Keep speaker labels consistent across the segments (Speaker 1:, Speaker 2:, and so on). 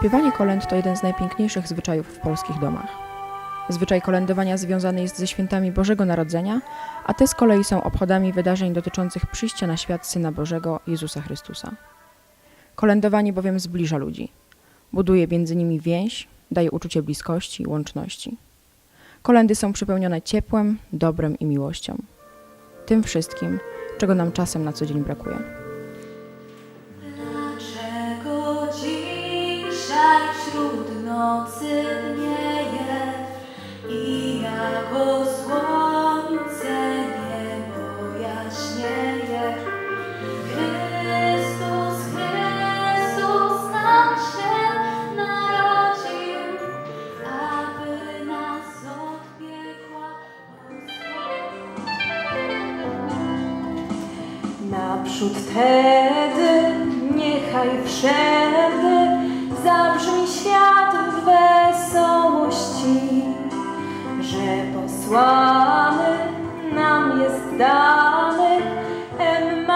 Speaker 1: Śpiewanie kolęd to jeden z najpiękniejszych zwyczajów w polskich domach. Zwyczaj kolędowania związany jest ze świętami Bożego Narodzenia, a te z kolei są obchodami wydarzeń dotyczących przyjścia na świat Syna Bożego Jezusa Chrystusa. Kolędowanie bowiem zbliża ludzi, buduje między nimi więź, daje uczucie bliskości i łączności. Kolendy są przepełnione ciepłem, dobrem i miłością. Tym wszystkim, czego nam czasem na co dzień brakuje.
Speaker 2: Nocy dnieje i jako słońce niebo jaśnieje? Chrystus, Chrystus nam się narodził, aby nas od piekła
Speaker 3: Naprzód tedy, niechaj wszędy zabrzmi świat wesołości, że posłany nam jest dany w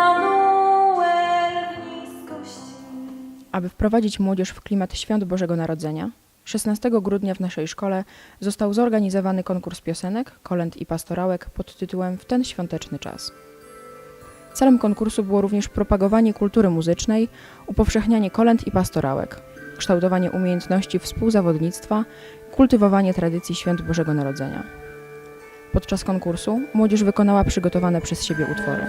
Speaker 3: niskości.
Speaker 1: Aby wprowadzić młodzież w klimat Świąt Bożego Narodzenia, 16 grudnia w naszej szkole został zorganizowany konkurs piosenek, kolęd i pastorałek pod tytułem W ten świąteczny czas. Celem konkursu było również propagowanie kultury muzycznej, upowszechnianie kolęd i pastorałek, kształtowanie umiejętności współzawodnictwa, kultywowanie tradycji Świąt Bożego Narodzenia. Podczas konkursu młodzież wykonała przygotowane przez siebie utwory.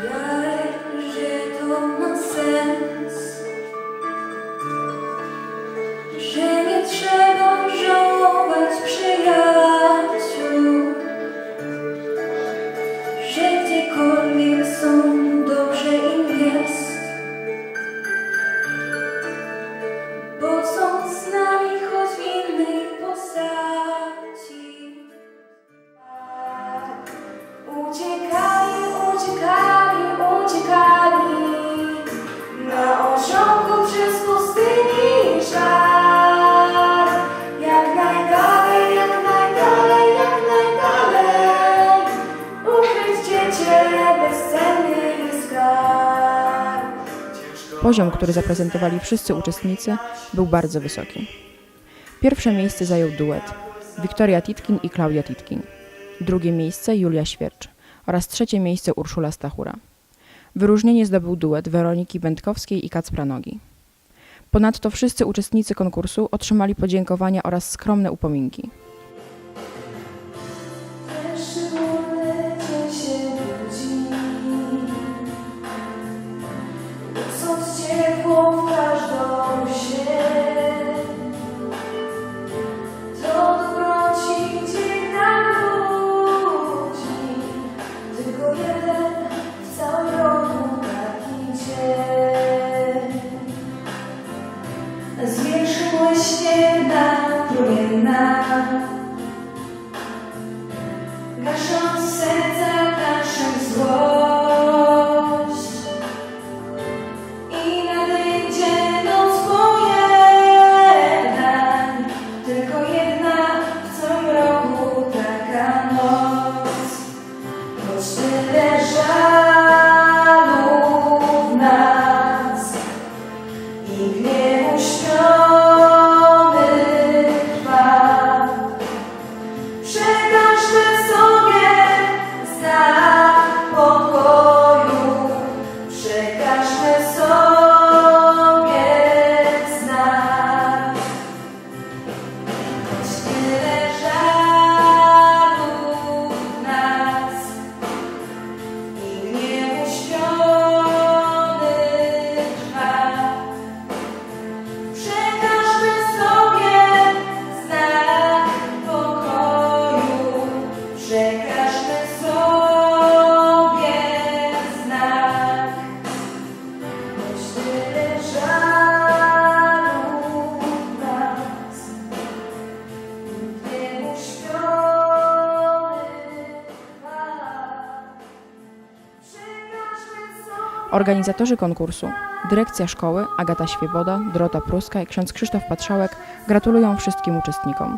Speaker 1: Poziom, który zaprezentowali wszyscy uczestnicy, był bardzo wysoki. Pierwsze miejsce zajął duet Wiktoria Titkin i Klaudia Titkin. Drugie miejsce Julia Świercz oraz trzecie miejsce Urszula Stachura. Wyróżnienie zdobył duet Weroniki Będkowskiej i Kacpra Nogi. Ponadto wszyscy uczestnicy konkursu otrzymali podziękowania oraz skromne upominki.
Speaker 2: sociedad plurianual.
Speaker 1: Organizatorzy konkursu, dyrekcja szkoły, Agata Świeboda, Dorota Pruska i ksiądz Krzysztof Patrzałek gratulują wszystkim uczestnikom.